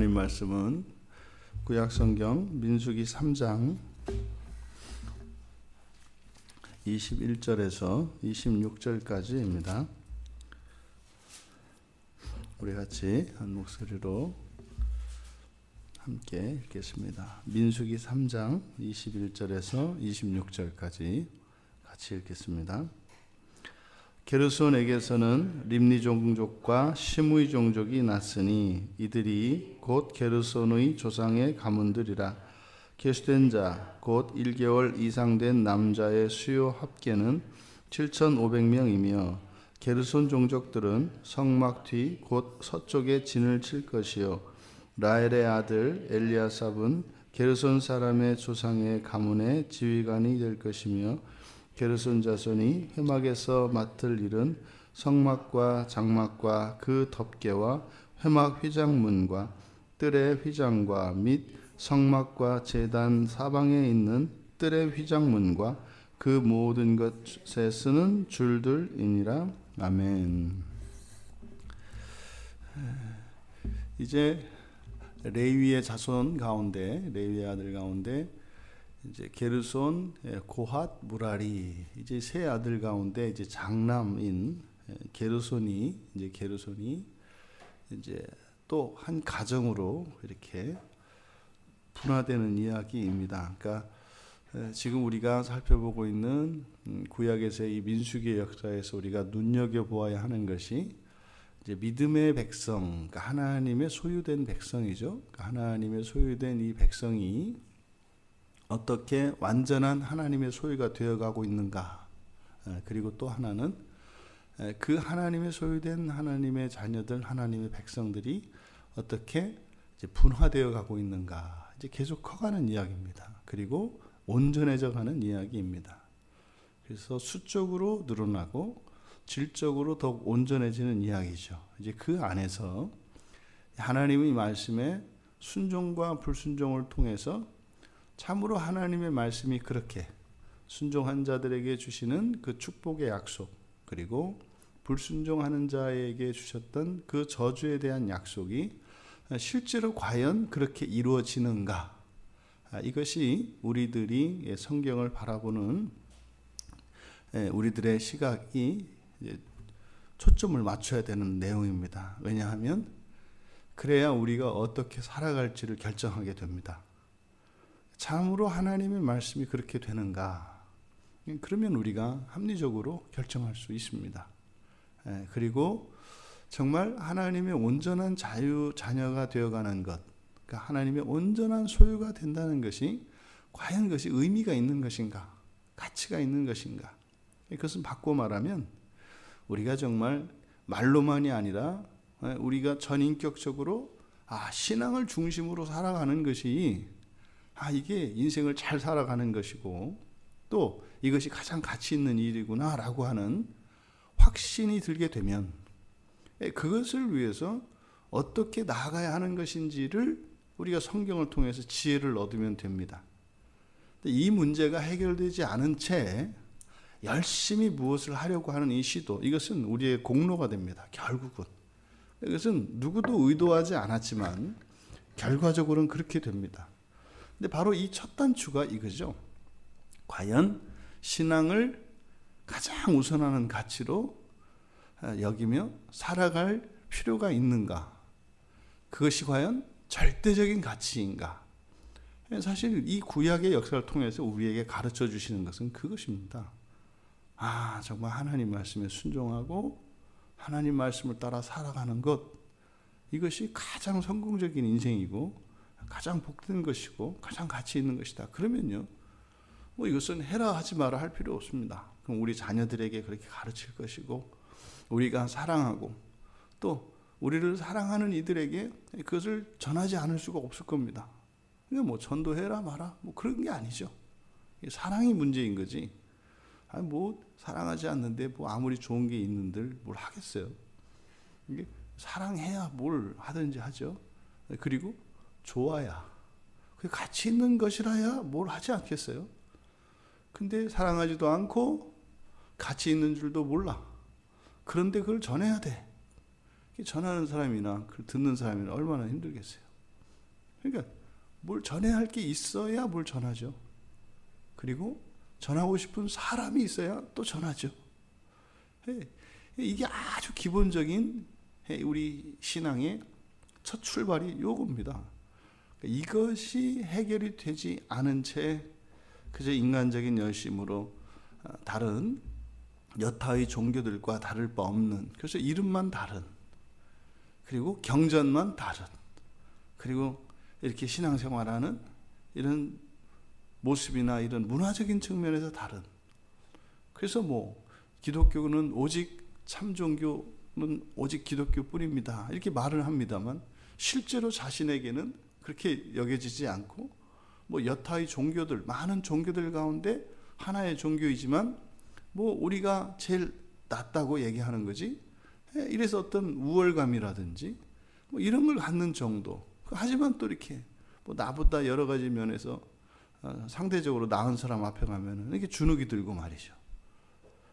하나님 말씀은 구약 성경 민수기 3장 21절에서 26절까지입니다. 우리 같이 한 목소리로 함께 읽겠습니다. 민수기 3장 21절에서 26절까지 같이 읽겠습니다. 게르손에게서는 림니 종족과 시므이 종족이 났으니 이들이 곧 게르손의 조상의 가문들이라. 계수된 자 곧 1개월 이상 된 남자의 수요 합계는 7,500명이며 게르손 종족들은 성막 뒤 곧 서쪽에 진을 칠 것이요. 라엘의 아들 엘리아삽은 게르손 사람의 조상의 가문의 지휘관이 될 것이며 게르손 자손이 회막에서 맡을 일은 성막과 장막과 그 덮개와 회막 휘장문과 뜰의 휘장과 및 성막과 제단 사방에 있는 뜰의 휘장문과 그 모든 것에 쓰는 줄들이니라 아멘. 이제 레위의 자손 가운데 레위의 아들 가운데 이제 게르손, 예, 고핫, 무라리 이제 세 아들 가운데 이제 장남인 예, 게르손이 이제 게르손이 이제 또 한 가정으로 이렇게 분화되는 이야기입니다. 그러니까 예, 지금 우리가 살펴보고 있는 음, 구약에서의 이 민수기의 역사에서 우리가 눈여겨 보아야 하는 것이 이제 믿음의 백성, 그러니까 하나님의 소유된 백성이죠. 그러니까 하나님의 소유된 이 백성이 어떻게 완전한 하나님의 소유가 되어가고 있는가. 그리고 또 하나는 그 하나님의 소유된 하나님의 자녀들, 하나님의 백성들이 어떻게 분화되어 가고 있는가. 이제 계속 커가는 이야기입니다. 그리고 온전해져 가는 이야기입니다. 그래서 수적으로 늘어나고 질적으로 더욱 온전해지는 이야기죠. 이제 그 안에서 하나님의 말씀에 순종과 불순종을 통해서 참으로 하나님의 말씀이 그렇게 순종한 자들에게 주시는 그 축복의 약속 그리고 불순종하는 자에게 주셨던 그 저주에 대한 약속이 실제로 과연 그렇게 이루어지는가? 이것이 우리들이 성경을 바라보는 우리들의 시각이 초점을 맞춰야 되는 내용입니다. 왜냐하면 그래야 우리가 어떻게 살아갈지를 결정하게 됩니다. 참으로 하나님의 말씀이 그렇게 되는가? 그러면 우리가 합리적으로 결정할 수 있습니다. 예, 그리고 정말 하나님의 온전한 자유 자녀가 되어가는 것, 그러니까 하나님의 온전한 소유가 된다는 것이 과연 그것이 의미가 있는 것인가, 가치가 있는 것인가? 그것은 바꿔 말하면 우리가 정말 말로만이 아니라 예, 우리가 전인격적으로 아 신앙을 중심으로 살아가는 것이 아, 이게 인생을 잘 살아가는 것이고 또 이것이 가장 가치 있는 일이구나라고 하는 확신이 들게 되면 예, 그것을 위해서 어떻게 나아가야 하는 것인지를 우리가 성경을 통해서 지혜를 얻으면 됩니다. 이 문제가 해결되지 않은 채 열심히 무엇을 하려고 하는 이 시도, 이것은 우리의 공로가 됩니다. 결국은. 이것은 누구도 의도하지 않았지만 결과적으로는 그렇게 됩니다. 근데 바로 이 첫 단추가 이거죠. 과연 신앙을 가장 우선하는 가치로 어, 여기며 살아갈 필요가 있는가? 그것이 과연 절대적인 가치인가? 사실 이 구약의 역사를 통해서 우리에게 가르쳐 주시는 것은 그것입니다. 아, 정말 하나님 말씀에 순종하고 하나님 말씀을 따라 살아가는 것. 이것이 가장 성공적인 인생이고 가장 복된 것이고 가장 가치 있는 것이다. 그러면요. 뭐 이것은 해라 하지 마라 할 필요 없습니다. 그럼 우리 자녀들에게 그렇게 가르칠 것이고 우리가 사랑하고 또 우리를 사랑하는 이들에게 그것을 전하지 않을 수가 없을 겁니다. 그러니까 뭐 전도해라 마라 뭐 그런 게 아니죠. 사랑이 문제인 거지. 아니 뭐 사랑하지 않는데 뭐 아무리 좋은 게 있는들 뭘 하겠어요. 이게 사랑해야 뭘 하든지 하죠. 그리고 좋아야 그 가치 있는 것이라야 뭘 하지 않겠어요? 근데 사랑하지도 않고 가치 있는 줄도 몰라. 그런데 그걸 전해야 돼. 전하는 사람이나 듣는 사람이나 얼마나 힘들겠어요. 그러니까 뭘 전해야 할 게 있어야 뭘 전하죠. 그리고 전하고 싶은 사람이 있어야 또 전하죠. 예, 이게 아주 기본적인 예, 우리 신앙의 첫 출발이 요겁니다. 이것이 해결이 되지 않은 채 그저 인간적인 열심으로 어, 다른 여타의 종교들과 다를 바 없는 그래서 이름만 다른 그리고 경전만 다른 그리고 이렇게 신앙생활하는 이런 모습이나 이런 문화적인 측면에서 다른. 그래서 뭐 기독교는 오직 참 종교는 오직 기독교뿐입니다. 이렇게 말을 합니다만 실제로 자신에게는 그렇게 여겨지지 않고 뭐 여타의 종교들 많은 종교들 가운데 하나의 종교이지만 뭐 우리가 제일 낫다고 얘기하는 거지 예, 이래서 어떤 우월감이라든지 뭐 이런 걸 갖는 정도 하지만 또 이렇게 뭐 나보다 여러 가지 면에서 어, 상대적으로 나은 사람 앞에 가면은 이렇게 주눅이 들고 말이죠.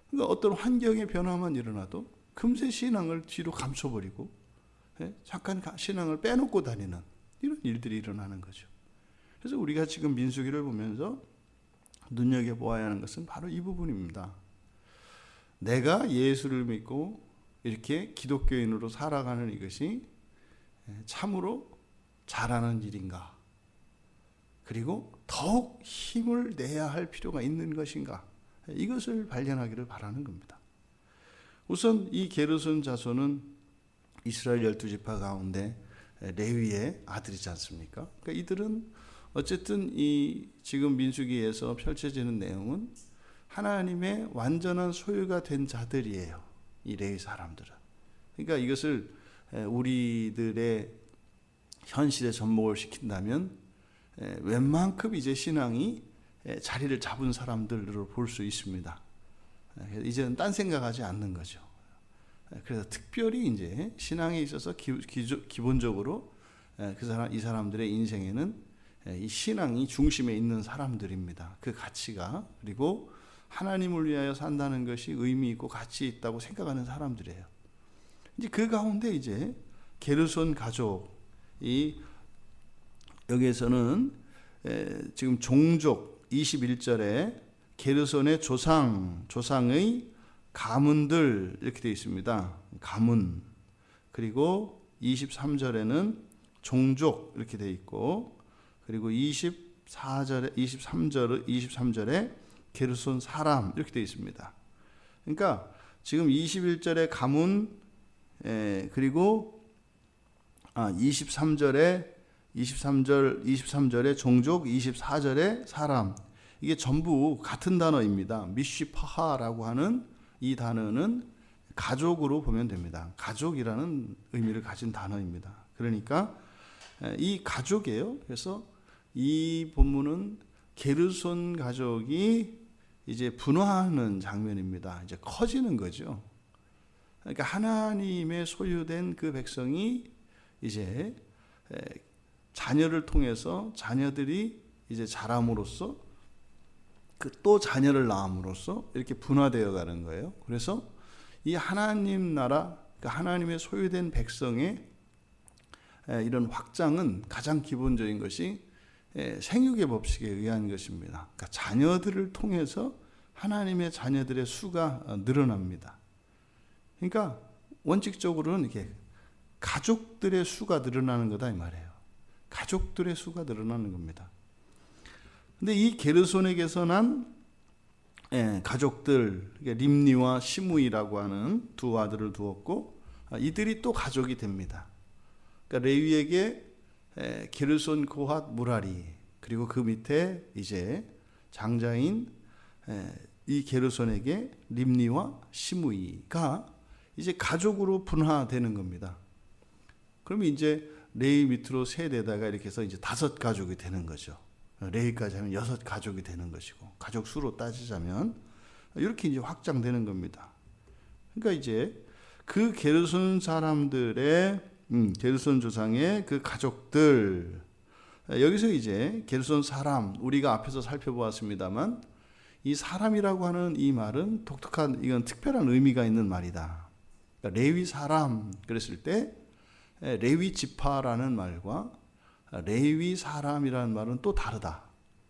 그러니까 어떤 환경의 변화만 일어나도 금세 신앙을 뒤로 감춰버리고 예? 잠깐 가- 신앙을 빼놓고 다니는 이런 일들이 일어나는 거죠. 그래서 우리가 지금 민수기를 보면서 눈여겨 보아야 하는 것은 바로 이 부분입니다. 내가 예수를 믿고 이렇게 기독교인으로 살아가는 이것이 참으로 잘하는 일인가? 그리고 더욱 힘을 내야 할 필요가 있는 것인가? 이것을 발견하기를 바라는 겁니다. 우선 이 게르손 자손은 이스라엘 열두 지파 가운데 레위의 아들이지 않습니까? 그러니까 이들은 어쨌든 이 지금 민수기에서 펼쳐지는 내용은 하나님의 완전한 소유가 된 자들이에요. 이 레위 사람들은. 그러니까 이것을 우리들의 현실에 접목을 시킨다면 웬만큼 이제 신앙이 자리를 잡은 사람들로 볼수 있습니다. 이제는 딴 생각하지 않는 거죠. 그래서 특별히 이제 신앙에 있어서 기, 기, 본적으로그 사람 이 사람들의 인생에는 이 신앙이 중심에 있는 사람들입니다. 그 가치가 그리고 하나님을 위하여 산다는 것이 의미 있고 가치 있다고 생각하는 사람들이에요. 이제 그 가운데 이제 게르손 가족 이 여기에서는 지금 종족 21절에 게르손의 조상 조상의 가문들 이렇게 되어 있습니다. 가문 그리고 23절에는 종족 이렇게 되어 있고 그리고 24절에 23절 23절에 게르손 사람 이렇게 되어 있습니다. 그러니까 지금 21절에 가문 에, 그리고 아 23절에 23절 23절에 종족 24절에 사람 이게 전부 같은 단어입니다. 미쉬파하라고 하는 이 단어는 가족으로 보면 됩니다. 가족이라는 의미를 가진 단어입니다. 그러니까 이 가족이에요. 그래서 이 본문은 게르손 가족이 이제 분화하는 장면입니다. 이제 커지는 거죠. 그러니까 하나님의 소유된 그 백성이 이제 자녀를 통해서 자녀들이 이제 자람으로써 그 또 자녀를 낳음으로써 이렇게 분화되어 가는 거예요. 그래서 이 하나님 나라, 그 하나님의 소유된 백성의 이런 확장은 가장 기본적인 것이 생육의 법칙에 의한 것입니다. 그러니까 자녀들을 통해서 하나님의 자녀들의 수가 어, 늘어납니다. 그러니까 원칙적으로는 이렇게 가족들의 수가 늘어나는 거다 이 말이에요. 가족들의 수가 늘어나는 겁니다. 근데 이 게르손에게서 난 예, 가족들 림니와 시무이라고 하는 두 아들을 두었고 아, 이들이 또 가족이 됩니다. 그러니까 레위에게 예, 게르손 고핫 무라리 그리고 그 밑에 이제 장자인 예, 이 게르손에게 림니와 시무이가 이제 가족으로 분화되는 겁니다. 그러면 이제 레이 밑으로 세대다가 이렇게 해서 이제 다섯 가족이 되는 거죠. 레이까지 하면 여섯 가족이 되는 것이고 가족 수로 따지자면 이렇게 이제 확장되는 겁니다. 그러니까 이제 그 게르손 사람들의 음, 게르손 조상의 그 가족들 여기서 이제 게르손 사람 우리가 앞에서 살펴보았습니다만 이 사람이라고 하는 이 말은 독특한 이건 특별한 의미가 있는 말이다. 그러니까 레위 사람 그랬을 때 레위 지파라는 말과 레위 사람이라는 말은 또 다르다.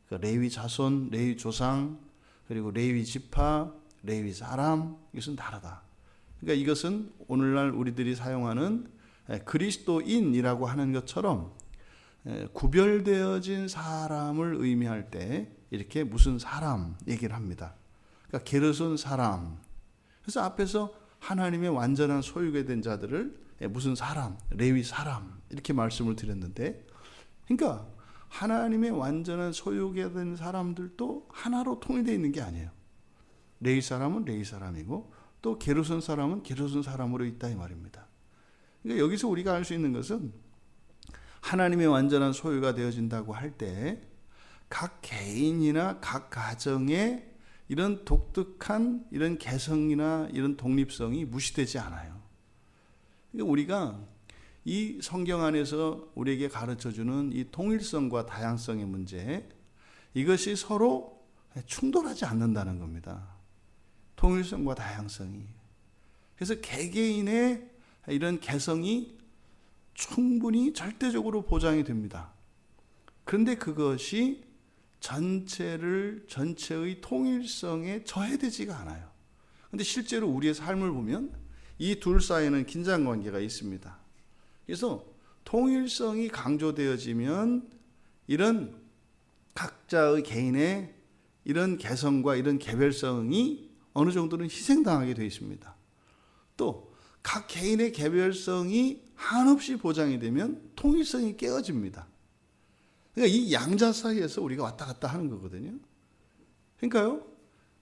그 레위 자손, 레위 조상, 그리고 레위 지파, 레위 사람 이것은 다르다. 그러니까 이것은 오늘날 우리들이 사용하는 그리스도인이라고 하는 것처럼 구별되어진 사람을 의미할 때 이렇게 무슨 사람 얘기를 합니다. 그러니까 게르손 사람. 그래서 앞에서 하나님의 완전한 소유가 된 자들을 무슨 사람, 레위 사람 이렇게 말씀을 드렸는데, 그러니까 하나님의 완전한 소유가 된 사람들도 하나로 통일되어 있는 게 아니에요. 레위 사람은 레위 사람이고 또 게르손 사람은 게르손 사람으로 있다 이 말입니다. 그러니까 여기서 우리가 알 수 있는 것은 하나님의 완전한 소유가 되어진다고 할 때 각 개인이나 각 가정에 이런 독특한 이런 개성이나 이런 독립성이 무시되지 않아요. 그러니까 우리가 이 성경 안에서 우리에게 가르쳐 주는 이 통일성과 다양성의 문제 이것이 서로 충돌하지 않는다는 겁니다. 통일성과 다양성이. 그래서 개개인의 이런 개성이 충분히 절대적으로 보장이 됩니다. 그런데 그것이 전체를 전체의 통일성에 저해되지가 않아요. 근데 실제로 우리의 삶을 보면 이 둘 사이에는 긴장 관계가 있습니다. 그래서 통일성이 강조되어지면 이런 각자의 개인의 이런 개성과 이런 개별성이 어느 정도는 희생당하게 되어 있습니다. 또 각 개인의 개별성이 한없이 보장이 되면 통일성이 깨어집니다. 그러니까 이 양자 사이에서 우리가 왔다 갔다 하는 거거든요. 그러니까요,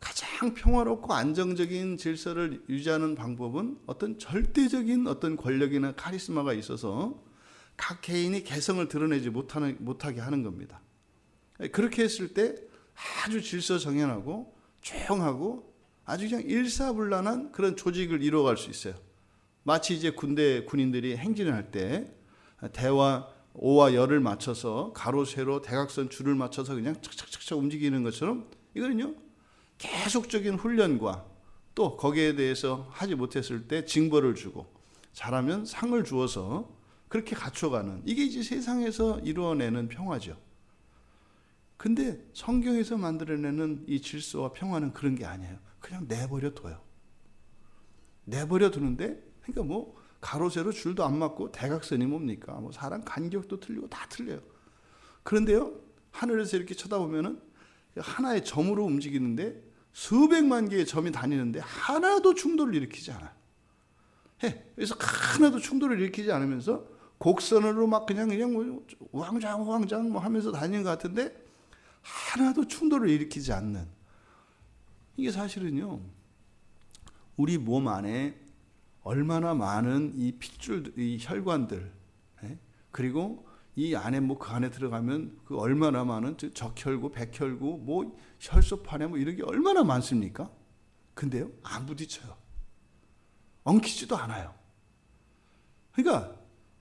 가장 평화롭고 안정적인 질서를 유지하는 방법은 어떤 절대적인 어떤 권력이나 카리스마가 있어서 각 개인이 개성을 드러내지 못하는, 못하게 하는 겁니다. 그렇게 했을 때 아주 질서 정연하고 조용하고 아주 그냥 일사불란한 그런 조직을 이루어갈 수 있어요. 마치 이제 군대 군인들이 행진을 할 때 대와 오와 열을 맞춰서 가로 세로 대각선 줄을 맞춰서 그냥 착착착착 움직이는 것처럼 이거는요 계속적인 훈련과 또 거기에 대해서 하지 못했을 때 징벌을 주고 잘하면 상을 주어서 그렇게 갖춰가는 이게 이제 세상에서 이루어내는 평화죠. 근데 성경에서 만들어내는 이 질서와 평화는 그런 게 아니에요. 그냥 내버려 둬요. 내버려 두는데 그러니까 뭐 가로 세로 줄도 안 맞고 대각선이 뭡니까? 뭐 사람 간격도 틀리고 다 틀려요. 그런데요 하늘에서 이렇게 쳐다보면은 하나의 점으로 움직이는데 수백만 개의 점이 다니는데 하나도 충돌을 일으키지 않아요. 해. 그래서 하나도 충돌을 일으키지 않으면서 곡선으로 막 그냥 그냥 뭐 왕장 왕장 뭐 하면서 다니는 것 같은데 하나도 충돌을 일으키지 않는 이게 사실은요 우리 몸 안에 얼마나 많은 이 핏줄, 이 혈관들, 예? 그리고 이 안에 뭐 그 안에 들어가면 그 얼마나 많은 적혈구, 백혈구, 뭐 혈소판에 뭐 이런 게 얼마나 많습니까? 근데요, 안 부딪혀요. 엉키지도 않아요. 그러니까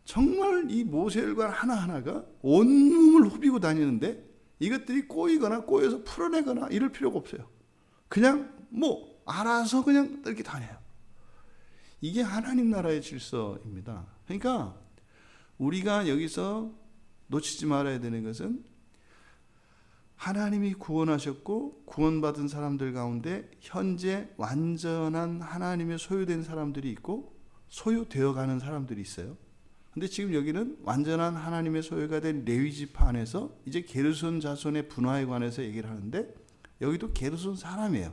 정말 이 모세혈관 하나하나가 온몸을 후비고 다니는데 이것들이 꼬이거나 꼬여서 풀어내거나 이럴 필요가 없어요. 그냥 뭐 알아서 그냥 이렇게 다녀요. 이게 하나님 나라의 질서입니다. 그러니까 우리가 여기서 놓치지 말아야 되는 것은 하나님이 구원하셨고 구원받은 사람들 가운데 현재 완전한 하나님의 소유된 사람들이 있고 소유되어 가는 사람들이 있어요. 근데 지금 여기는 완전한 하나님의 소유가 된 레위 지파 안에서 이제 게르손 자손의 분화에 관해서 얘기를 하는데 여기도 게르손 사람이에요.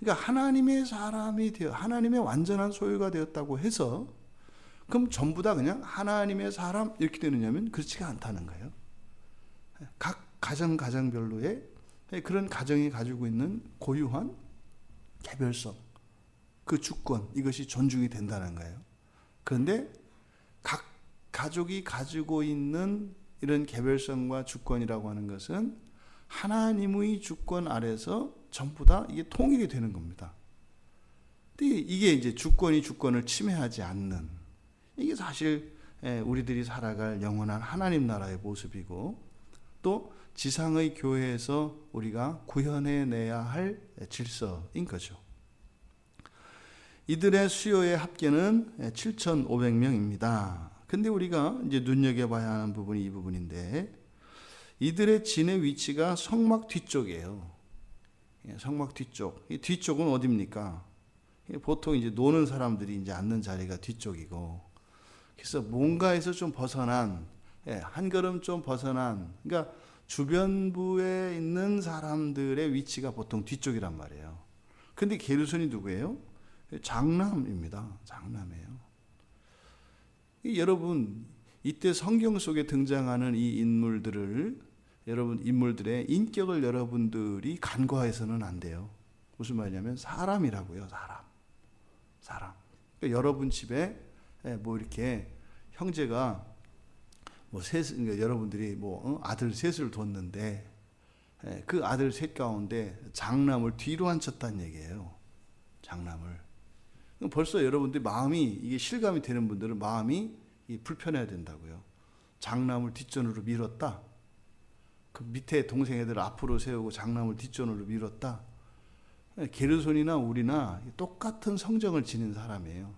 그러니까 하나님의 사람이 되어 하나님의 완전한 소유가 되었다고 해서 그럼 전부 다 그냥 하나님의 사람 이렇게 되느냐면 그렇지가 않다는 거예요. 각 가정 가정별로의 그런 가정이 가지고 있는 고유한 개별성, 그 주권 이것이 존중이 된다는 거예요. 그런데 각 가족이 가지고 있는 이런 개별성과 주권이라고 하는 것은 하나님의 주권 아래서 전부 다 이게 통일이 되는 겁니다. 이게 이제 주권이 주권을 침해하지 않는 이게 사실 우리들이 살아갈 영원한 하나님 나라의 모습이고 또 지상의 교회에서 우리가 구현해내야 할 질서인 거죠. 이들의 수요의 합계는 7,500명입니다. 근데 우리가 이제 눈여겨봐야 하는 부분이 이 부분인데 이들의 진의 위치가 성막 뒤쪽이에요. 예, 성막 뒤쪽. 이 뒤쪽은 어디입니까? 예, 보통 이제 노는 사람들이 이제 앉는 자리가 뒤쪽이고, 그래서 뭔가에서 좀 벗어난, 예, 한 걸음 좀 벗어난, 그러니까 주변부에 있는 사람들의 위치가 보통 뒤쪽이란 말이에요. 근데 게르손이 누구예요? 장남입니다. 장남이에요. 이 여러분 이때 성경 속에 등장하는 이 인물들을 여러분 인물들의 인격을 여러분들이 간과해서는 안 돼요. 무슨 말이냐면 사람이라고요, 사람. 사람. 그러니까 여러분 집에 예, 뭐 이렇게 형제가 뭐 셋, 그러니까 여러분들이 뭐 어? 아들 셋을 뒀는데 예, 그 아들 셋 가운데 장남을 뒤로 앉혔다는 얘기예요. 장남을. 벌써 여러분들 마음이 이게 실감이 되는 분들은 마음이 이 불편해야 된다고요. 장남을 뒷전으로 밀었다. 그 밑에 동생 애들 앞으로 세우고 장남을 뒷전으로 밀었다. 게르손이나 우리나 똑같은 성정을 지닌 사람이에요.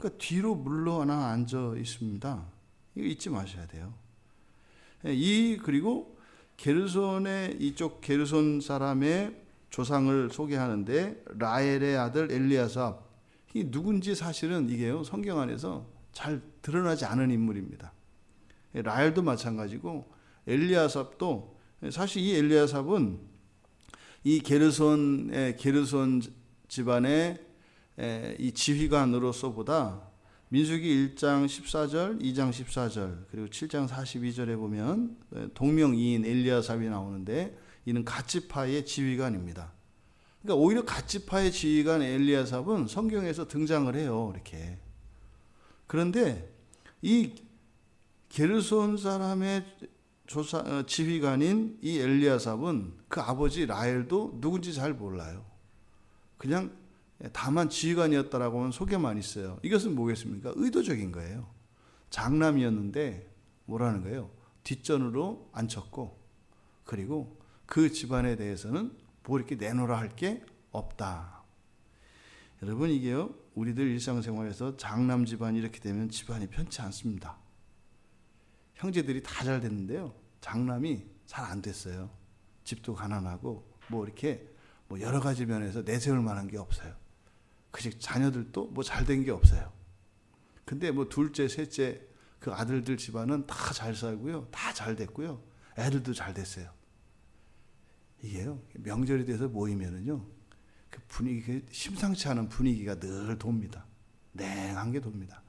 그러니까 뒤로 물러나 앉아 있습니다. 이거 잊지 마셔야 돼요. 이 그리고 게르손의 이쪽 게르손 사람의 조상을 소개하는데 라엘의 아들 엘리아삽 이 누군지 사실은 이게요 성경 안에서 잘 드러나지 않은 인물입니다. 라엘도 마찬가지고 엘리아삽도 사실 이 엘리아삽은 이 게르손의 게르손 집안의 이 지휘관으로서보다 민수기 1장 14절, 2장 14절, 그리고 7장 42절에 보면 동명이인 엘리아삽이 나오는데 이는 가치파의 지휘관입니다. 그러니까 오히려 가치파의 지휘관 엘리아삽은 성경에서 등장을 해요. 이렇게. 그런데 이 게르손 사람의 조사 어, 지휘관인 이 엘리아삽은 그 아버지 라헬도 누군지 잘 몰라요. 그냥 다만 지휘관이었다라고는 소개만 있어요. 이것은 뭐겠습니까? 의도적인 거예요. 장남이었는데 뭐라는 거예요? 뒷전으로 앉혔고 그리고 그 집안에 대해서는 뭐 이렇게 내놓으라 할 게 없다. 여러분 이게요. 우리들 일상생활에서 장남 집안이 이렇게 되면 집안이 편치 않습니다. 형제들이 다 잘 됐는데요. 장남이 잘 안 됐어요. 집도 가난하고 뭐 이렇게 뭐 여러 가지 면에서 내세울 만한 게 없어요. 그즉 자녀들도 뭐 잘 된 게 없어요. 근데 뭐 둘째, 셋째 그 아들들 집안은 다 잘 살고요. 다 잘 됐고요. 애들도 잘 됐어요. 이게요. 명절이 돼서 모이면은요. 그 분위기, 그 심상치 않은 분위기가 늘 돕니다. 냉한 게 돕니다.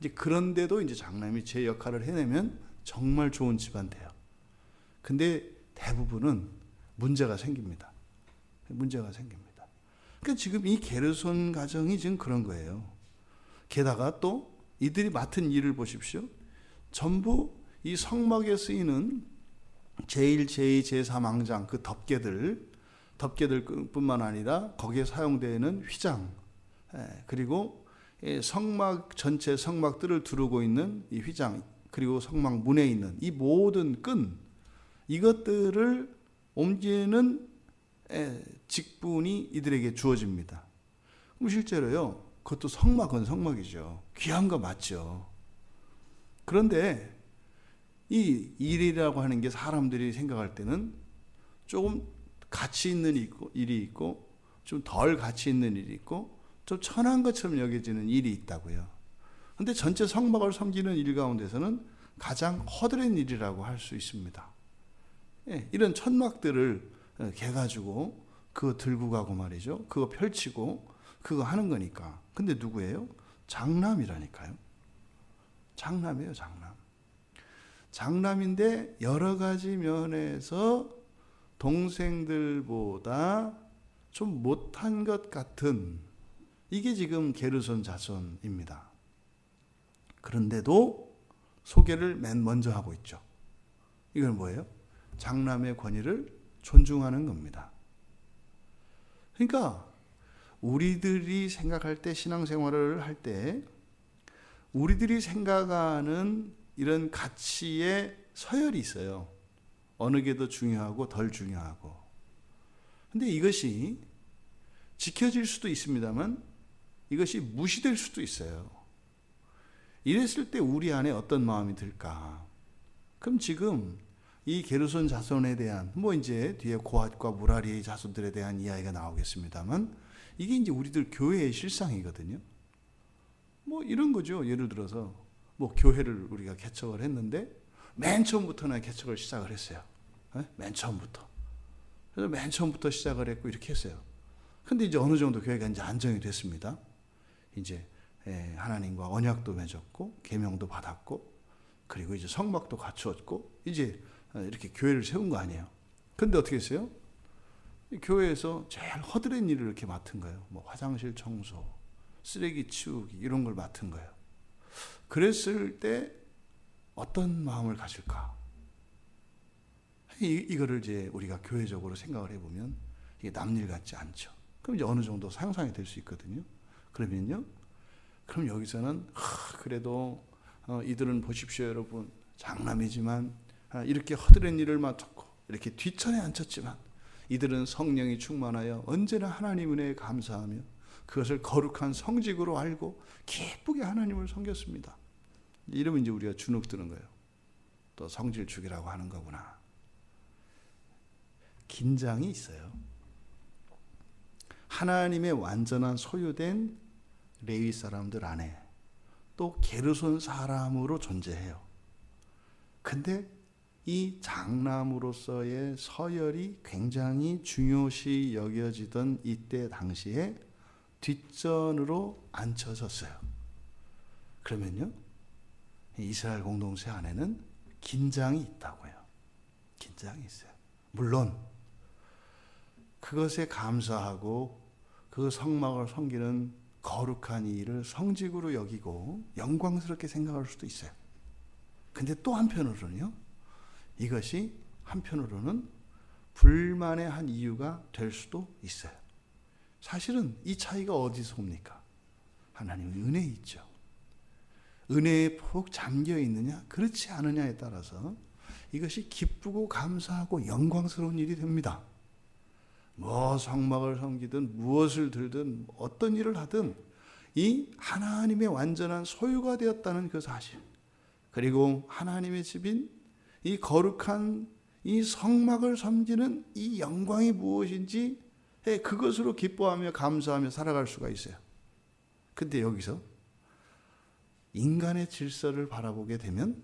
이제 그런데도 이제 장남이 제 역할을 해내면 정말 좋은 집안 돼요. 근데 대부분은 문제가 생깁니다. 문제가 생깁니다. 그러니까 지금 이 게르손 가정이 지금 그런 거예요. 게다가 또 이들이 맡은 일을 보십시오. 전부 이 성막에 쓰이는 제1, 제2, 제3항장 그 덮개들, 덮개들 뿐만 아니라 거기에 사용되는 휘장, 예, 그리고 성막 전체 성막들을 두르고 있는 이 휘장, 그리고 성막 문에 있는 이 모든 끈, 이것들을 옮기는 직분이 이들에게 주어집니다. 그럼 실제로요, 그것도 성막은 성막이죠. 귀한 거 맞죠. 그런데 이 일이라고 하는 게 사람들이 생각할 때는 조금 가치 있는 일이 있고 좀 덜 가치 있는 일이 있고 좀 천한 것처럼 여겨지는 일이 있다고요. 근데 전체 성막을 섬기는 일 가운데서는 가장 허드렛 일이라고 할 수 있습니다. 예, 이런 천막들을 어, 개가지고 그거 들고 가고 말이죠. 그거 펼치고 그거 하는 거니까. 근데 누구예요? 장남이라니까요. 장남이에요, 장남. 장남인데 여러 가지 면에서 동생들보다 좀 못한 것 같은 이게 지금 게르손 자손입니다. 그런데도 소개를 맨 먼저 하고 있죠. 이건 뭐예요? 장남의 권위를 존중하는 겁니다. 그러니까 우리들이 생각할 때 신앙생활을 할 때 우리들이 생각하는 이런 가치의 서열이 있어요. 어느 게 더 중요하고 덜 중요하고. 근데 이것이 지켜질 수도 있습니다만 이것이 무시될 수도 있어요. 이랬을 때 우리 안에 어떤 마음이 들까? 그럼 지금 이 게르손 자손에 대한 뭐 이제 뒤에 고앗과 무라리의 자손들에 대한 이야기가 나오겠습니다만 이게 이제 우리들 교회의 실상이거든요. 뭐 이런 거죠. 예를 들어서 뭐 교회를 우리가 개척을 했는데 맨 처음부터는 개척을 시작을 했어요. 예? 맨 처음부터. 그래서 맨 처음부터 시작을 했고 이렇게 했어요. 근데 이제 어느 정도 교회가 이제 안정이 됐습니다. 이제 예, 하나님과 언약도 맺었고 계명도 받았고 그리고 이제 성막도 갖추었고 이제 어, 이렇게 교회를 세운 거 아니에요. 근데 어떻게 했어요? 이 교회에서 제일 허드렛 일을 이렇게 맡은 거예요. 뭐 화장실 청소, 쓰레기 치우기 이런 걸 맡은 거예요. 그랬을 때 어떤 마음을 가질까? 이, 이거를 이제 우리가 교회적으로 생각을 해보면 이게 남일 같지 않죠. 그럼 이제 어느 정도 상상이 될 수 있거든요. 그러면요. 그럼 여기서는 하, 그래도 어, 이들은 보십시오, 여러분. 장남이지만 아, 이렇게 허드렛 일을 맡았고 이렇게 뒤천에 앉혔지만 이들은 성령이 충만하여 언제나 하나님 은혜에 감사하며 그것을 거룩한 성직으로 알고 기쁘게 하나님을 섬겼습니다. 이러면 이제 우리가 주눅 드는 거예요. 또 성질 죽이라고 하는 거구나. 긴장이 있어요. 하나님의 완전한 소유된 레위 사람들 안에 또 게르손 사람으로 존재해요. 근데 이 장남으로서의 서열이 굉장히 중요시 여겨지던 이때 당시에 뒷전으로 앉혀졌어요. 그러면요, 이스라엘 공동체 안에는 긴장이 있다고요. 긴장이 있어요. 물론 그것에 감사하고 그 성막을 섬기는 거룩한 이 일을 성직으로 여기고 영광스럽게 생각할 수도 있어요. 근데 또 한편으로는요, 이것이 한편으로는 불만의 한 이유가 될 수도 있어요. 사실은 이 차이가 어디서 옵니까? 하나님의 은혜에 있죠. 은혜에 푹 잠겨 있느냐, 그렇지 않느냐에 따라서 이것이 기쁘고 감사하고 영광스러운 일이 됩니다. 뭐 성막을 섬기든 무엇을 들든 어떤 일을 하든 이 하나님의 완전한 소유가 되었다는 그 사실 그리고 하나님의 집인 이 거룩한 이 성막을 섬기는 이 영광이 무엇인지 그것으로 기뻐하며 감사하며 살아갈 수가 있어요. 근데 여기서 인간의 질서를 바라보게 되면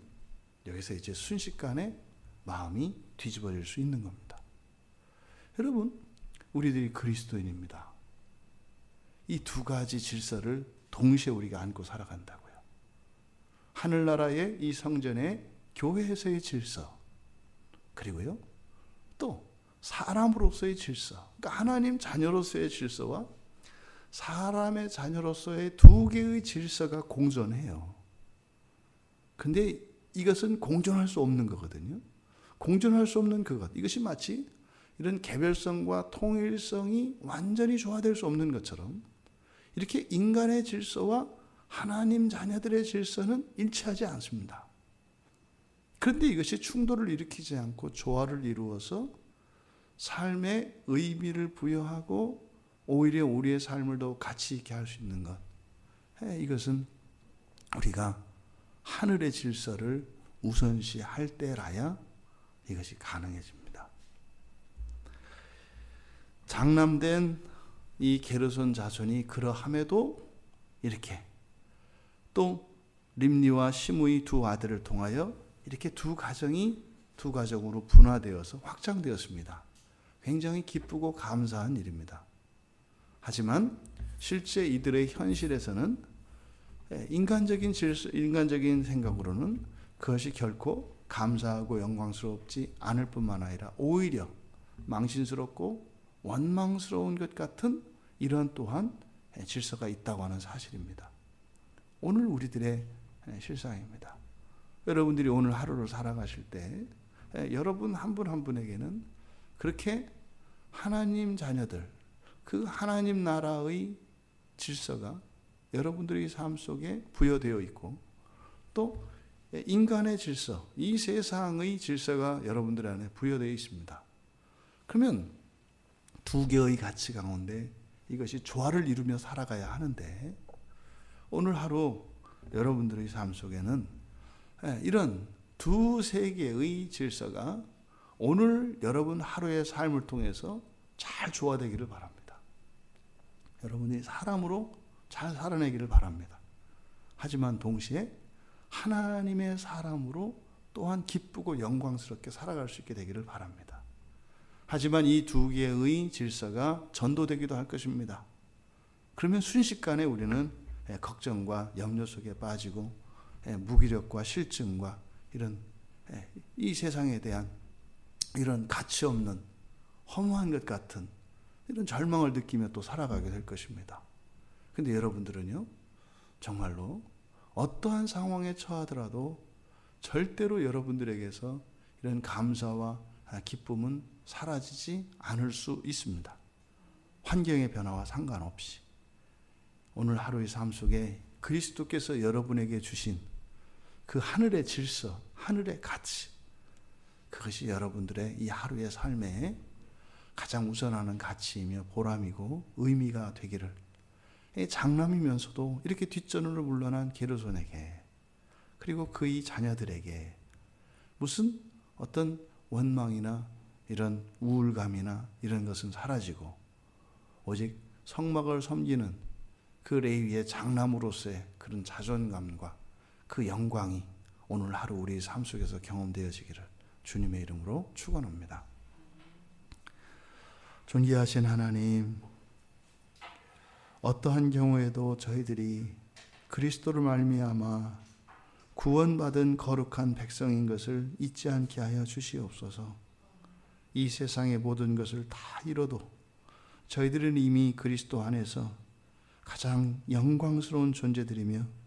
여기서 이제 순식간에 마음이 뒤집어질 수 있는 겁니다. 여러분, 우리들이 그리스도인입니다. 이 두 가지 질서를 동시에 우리가 안고 살아간다고요. 하늘나라의 이 성전의 교회에서의 질서, 그리고요, 또 사람으로서의 질서, 그러니까 하나님 자녀로서의 질서와 사람의 자녀로서의 두 개의 질서가 공존해요. 근데 이것은 공존할 수 없는 거거든요. 공존할 수 없는 그것. 이것이 마치 이런 개별성과 통일성이 완전히 조화될 수 없는 것처럼 이렇게 인간의 질서와 하나님 자녀들의 질서는 일치하지 않습니다. 그런데 이것이 충돌을 일으키지 않고 조화를 이루어서 삶의 의미를 부여하고 오히려 우리의 삶을 더 가치 있게 할 수 있는 것. 이것은 우리가 하늘의 질서를 우선시할 때라야 이것이 가능해집니다. 장남된 이 게르손 자손이 그러함에도 이렇게 또 림니와 시므의 두 아들을 통하여 이렇게 두 가정이 두 가정으로 분화되어서 확장되었습니다. 굉장히 기쁘고 감사한 일입니다. 하지만 실제 이들의 현실에서는 인간적인 질서, 인간적인 생각으로는 그것이 결코 감사하고 영광스럽지 않을 뿐만 아니라 오히려 망신스럽고 원망스러운 것 같은 이런 또한 질서가 있다고 하는 사실입니다. 오늘 우리들의 실상입니다. 여러분들이 오늘 하루를 살아가실 때 여러분 한분한 분에게는 그렇게 하나님 자녀들, 그 하나님 나라의 질서가 여러분들의 삶 속에 부여되어 있고 또 인간의 질서, 이 세상의 질서가 여러분들 안에 부여되어 있습니다. 그러면 두 개의 가치 가운데 이것이 조화를 이루며 살아가야 하는데 오늘 하루 여러분들의 삶 속에는 예, 이런 두 세계의 질서가 오늘 여러분 하루의 삶을 통해서 잘 조화되기를 바랍니다. 여러분이 사람으로 잘 살아내기를 바랍니다. 하지만 동시에 하나님의 사람으로 또한 기쁘고 영광스럽게 살아갈 수 있게 되기를 바랍니다. 하지만 이 두 개의 질서가 전도되기도 할 것입니다. 그러면 순식간에 우리는 예, 걱정과 염려 속에 빠지고 예, 무기력과 실증과 이런 예, 이 세상에 대한 이런 가치 없는 허무한 것 같은 이런 절망을 느끼며 또 살아가게 될 것입니다. 근데 여러분들은요, 정말로 어떠한 상황에 처하더라도 절대로 여러분들에게서 이런 감사와 기쁨은 사라지지 않을 수 있습니다. 환경의 변화와 상관없이. 오늘 하루의 삶 속에 그리스도께서 여러분에게 주신 그 하늘의 질서, 하늘의 가치, 그것이 여러분들의 이 하루의 삶에 가장 우선하는 가치이며 보람이고 의미가 되기를 장남이면서도 이렇게 뒷전으로 물러난 게르손에게 그리고 그의 자녀들에게 무슨 어떤 원망이나 이런 우울감이나 이런 것은 사라지고 오직 성막을 섬기는 그 레위의 장남으로서의 그런 자존감과 그 영광이 오늘 하루 우리 삶 속에서 경험되어지기를 주님의 이름으로 축원합니다. 존귀하신 하나님, 어떠한 경우에도 저희들이 그리스도를 말미암아 구원받은 거룩한 백성인 것을 잊지 않게 하여 주시옵소서. 이 세상의 모든 것을 다 잃어도 저희들은 이미 그리스도 안에서 가장 영광스러운 존재들이며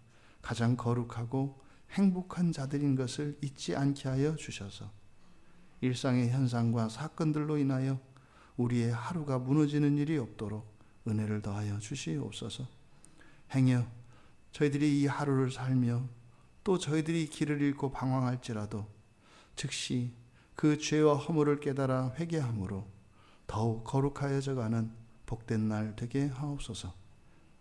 가장 거룩하고 행복한 자들인 것을 잊지 않게 하여 주셔서 일상의 현상과 사건들로 인하여 우리의 하루가 무너지는 일이 없도록 은혜를 더하여 주시옵소서. 행여 저희들이 이 하루를 살며 또 저희들이 길을 잃고 방황할지라도 즉시 그 죄와 허물을 깨달아 회개함으로 더욱 거룩하여져 가는 복된 날 되게 하옵소서.